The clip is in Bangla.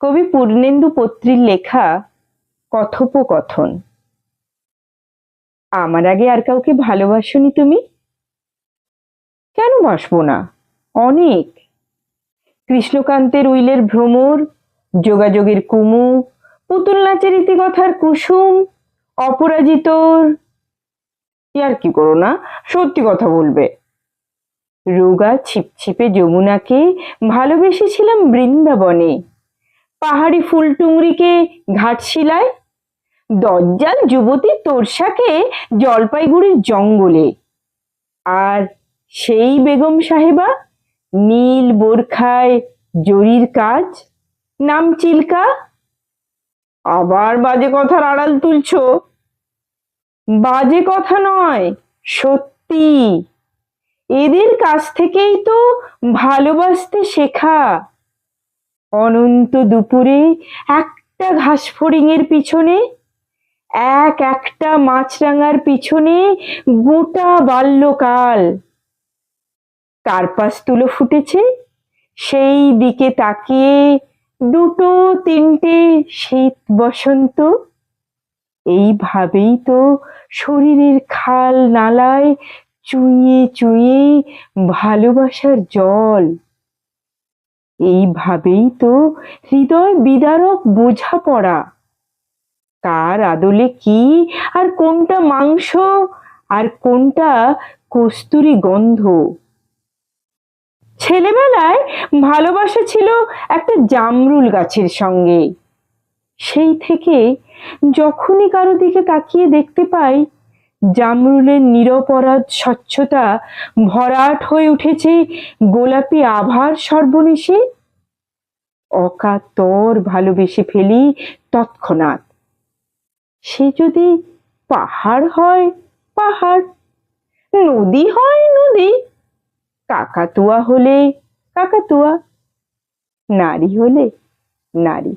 কবি পূর্ণেন্দু পত্রীর লেখা কথোপকথন। আমার আগে আর কাউকে ভালোবাসনি তুমি? কেন বাসবো না? অনেক। কৃষ্ণকান্তের উইলের ভ্রমর, যোগাযোগের কুমু, পুতুল নাচের ইতিকথার কুসুম, অপরাজিতর। আর কি করো না? সত্যি কথা বলবে। রোগা ছিপছিপে যমুনাকে ভালোবেসেছিলাম বৃন্দাবনে। পাহাড়ি ফুলটুংরিকে ঘাটশিলায়, দজ্জাল যুবতী তোরসাকে জলপাইগুড়ির জঙ্গলে। আর সেই বেগম সাহেবা নীল বোরখায় জরির কাজ, নাম চিল্কা। আবার বাজে কথার আড়াল তুলছো। বাজে কথা নয়, সত্যি। এদের কাছ থেকেই তো ভালোবাসতে শেখা। অনন্ত দুপুরে একটা ঘাস ফড়িংয়ের পিছনে, এক একটা মাছরাঙার পিছনে গোটা বাল্যকাল। কার্পাস তুলো ফুটেছে, সেই দিকে তাকিয়ে দুটো তিনটে শীত বসন্ত। এইভাবেই তো শরীরের খাল নালায় চুইয়ে চুইয়ে ভালোবাসার জল। এইভাবেই তো হৃদয় বিদারক বোঝাপড়া। কার আদলে কি আর কোনটা মাংস আর কোনটা কস্তুরি গন্ধ? ছেলেবেলায় ভালোবাসা ছিল একটা জামরুল গাছের সঙ্গে। সেই থেকে যখনই কারও দিকে তাকিয়ে দেখতে পাই জামরুলের নিরপরাধ স্বচ্ছতা ভরাট হয়ে উঠেছে গোলাপি আভার সর্বনেশে। অকাতর ভালোবেসে ফেলি তৎক্ষণাৎ। সে যদি পাহাড় হয়, পাহাড়। নদী হয়, নদী। কাকাতুয়া হলে কাকাতুয়া। নারী হলে নারী।